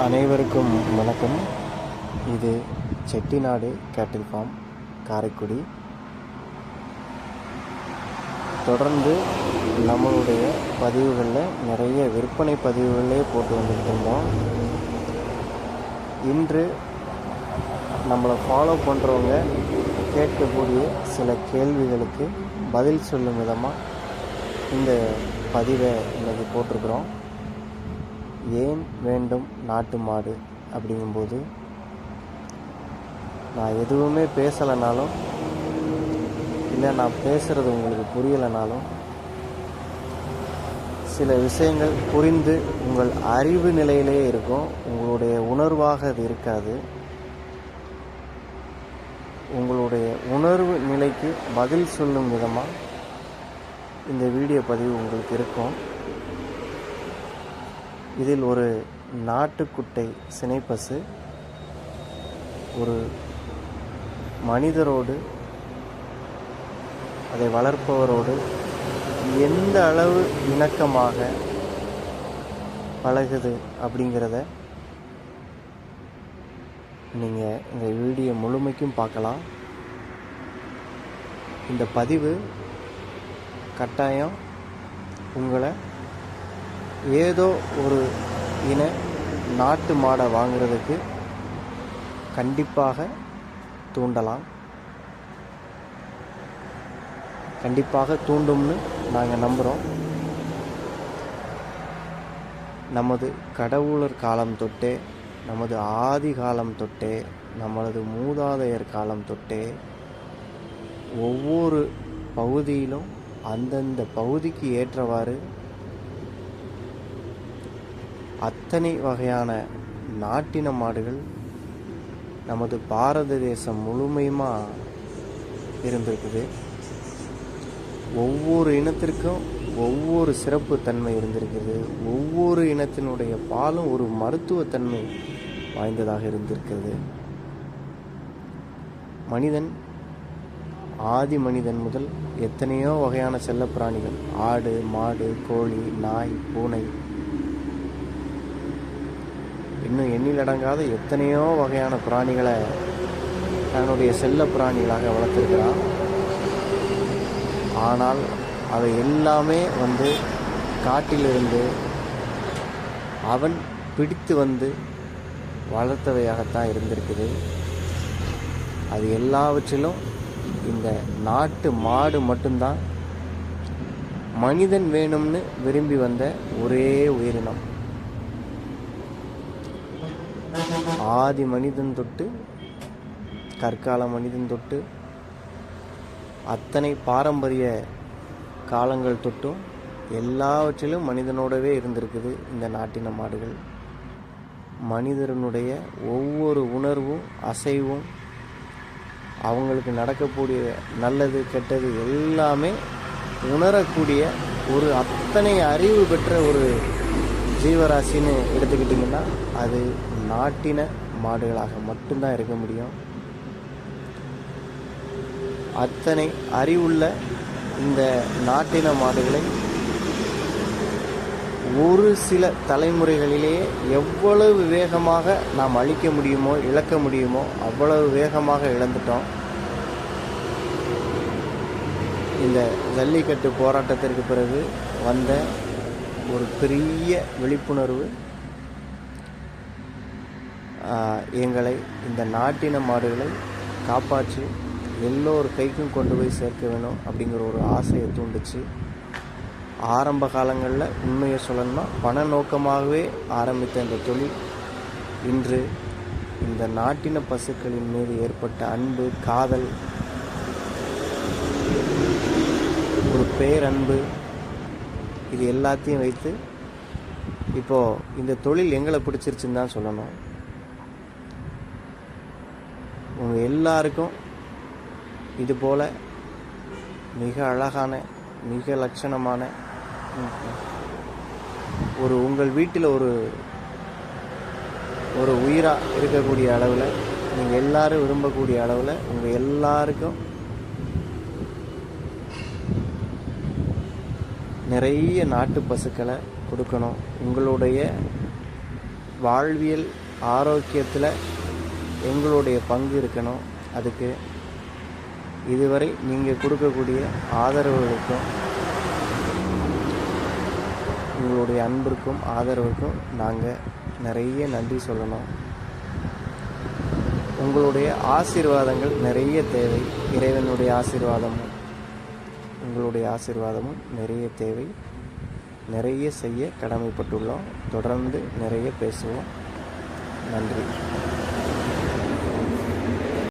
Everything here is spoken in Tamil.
அனைவருக்கும் வணக்கம். இது செட்டிநாடு கேட்டில் ஃபார்ம் காரைக்குடி. தொடர்ந்து நம்மளுடைய பதிவுகளில் நிறைய விற்பனை பதிவுகளே போட்டு வந்துட்டு இருந்தோம். இன்று நம்மளை ஃபாலோ பண்ணுறவங்க கேட்கக்கூடிய சில கேள்விகளுக்கு பதில் சொல்லும் விதமாக இந்த பதிவை இன்றைக்கி போட்டிருக்கிறோம். ஏன் வேண்டும் நாட்டு மாடு அப்படிங்கும்போது நான் எதுவுமே பேசலைனாலும் இல்லை நான் பேசுகிறது உங்களுக்கு புரியலைனாலும் சில விஷயங்கள் புரிந்து உங்கள் அறிவு நிலையிலேயே இருக்கும் உங்களுடைய உணர்வாக அது இருக்காது. உங்களுடைய உணர்வு நிலைக்கு பதில் சொல்லும் விதமாக இந்த வீடியோ பதிவு உங்களுக்கு இருக்கும். இதில் ஒரு நாட்டுக்குட்டை சினைப்பசு ஒரு மனிதரோடு அதை வளர்ப்பவரோடு எந்த அளவு இணக்கமாக பழகுது அப்படிங்கிறத நீங்கள் இந்த வீடியோ முழுமைக்கும் பார்க்கலாம். இந்த பதிவு கட்டாயம் உங்களை ஏதோ ஒரு இன நாட்டு மாடை வாங்குறதுக்கு கண்டிப்பாக தூண்டலாம். கண்டிப்பாக தூண்டும்னு நாங்கள் நம்புகிறோம் நமது கடவுளர் காலம் தொட்டே நமது ஆதி காலம் தொட்டே நமது மூதாதையர் காலம் தொட்டே ஒவ்வொரு பகுதியிலும் அந்தந்த பகுதிக்கு ஏற்றவாறு அத்தனை வகையான நாட்டின மாடுகள் நமது பாரத தேசம் முழுமையுமா இருந்திருக்குது. ஒவ்வொரு இனத்திற்கும் ஒவ்வொரு சிறப்பு தன்மை இருந்திருக்குது. ஒவ்வொரு இனத்தினுடைய பாலும் ஒரு மருத்துவத்தன்மை வாய்ந்ததாக இருந்திருக்கிறது. மனிதன் ஆதி மனிதன் முதல் எத்தனையோ வகையான செல்லப்பிராணிகள் ஆடு மாடு கோழி நாய் பூனை இன்னும் எண்ணிலடங்காத எத்தனையோ வகையான பிராணிகளை தன்னுடைய செல்ல பிராணிகளாக வளர்த்துருக்கிறான் ஆனால் அவை எல்லாமே வந்து காட்டிலிருந்து அவன் பிடித்து வந்து வளர்த்தவையாகத்தான் இருந்திருக்குது. அது எல்லாவற்றிலும் இந்த நாட்டு மாடு மட்டும்தான். மனிதன் வேணும்னு விரும்பி வந்த ஒரே உயிரினம். ஆதி மனிதன் தொட்டு கற்கால மனிதன் தொட்டு அத்தனை பாரம்பரிய காலங்கள் தொட்டும் எல்லாவற்றிலும் மனிதனோடவே இருந்திருக்குது இந்த நாட்டின மாடுகள். மனிதனுடைய ஒவ்வொரு உணர்வும் அசைவும் அவங்களுக்கு நடக்கக்கூடிய நல்லது கெட்டது எல்லாமே உணரக்கூடிய ஒரு அத்தனை அறிவு பெற்ற ஒரு ஜீவராசின்னு எடுத்துக்கிட்டிங்கன்னா அது நாட்டின மாடுகளாக மட்டும்தான் இருக்க முடியும். அத்தனை அறிவுள்ள இந்த நாட்டின மாடுகளை ஒரு சில தலைமுறைகளிலேயே எவ்வளவு வேகமாக நாம் அழிக்க முடியுமோ இழக்க முடியுமோ அவ்வளவு வேகமாக இழந்துட்டோம். இந்த ஜல்லிக்கட்டு போராட்டத்திற்கு பிறகு வந்த ஒரு பெரிய விழிப்புணர்வு எங்களை இந்த நாட்டின மாடுகளை காப்பாற்றி எல்லோரு கைக்கும் கொண்டு போய் சேர்க்க வேணும் அப்படிங்கிற ஒரு ஆசையை தூண்டுச்சு. ஆரம்ப காலங்களில் உண்மையை சொல்லணும்னா பண நோக்கமாகவே ஆரம்பித்த இந்த தொழில் இன்று இந்த நாட்டின பசுக்களின் மீது ஏற்பட்ட அன்பு காதல் ஒரு பேரன்பு இது எல்லாத்தையும் வைத்து இப்போது இந்த தொழில் எங்களை பிடிச்சிருச்சுன்னு தான் சொல்லணும். உங்கள் எல்லாருக்கும் இது போல் மிக அழகான மிக லட்சணமான ஒரு உங்கள் வீட்டில் ஒரு ஒரு உயிராக இருக்கக்கூடிய அளவில் நீங்கள் எல்லோரும் விரும்பக்கூடிய அளவில் உங்கள் எல்லாருக்கும் நிறைய நாட்டு பசுக்களை கொடுக்கணும். உங்களுடைய வாழ்வியல் ஆரோக்கியத்தில் எங்களுடைய பங்கு இருக்கணும். அதுக்கு இதுவரை நீங்கள் கொடுக்கக்கூடிய ஆதரவுகளுக்கும் உங்களுடைய அன்பிற்கும் ஆதரவுக்கும் நாங்கள் நிறைய நன்றி சொல்லணும். உங்களுடைய ஆசீர்வாதங்கள் நிறைய தேவை. இறைவனுடைய ஆசீர்வாதமும். உங்களுடைய ஆசீர்வாதமும் நிறைய தேவை. நிறைய செய்ய கடமைப்பட்டுள்ளோம். தொடர்ந்து நிறைய பேசுவோம். நன்றி.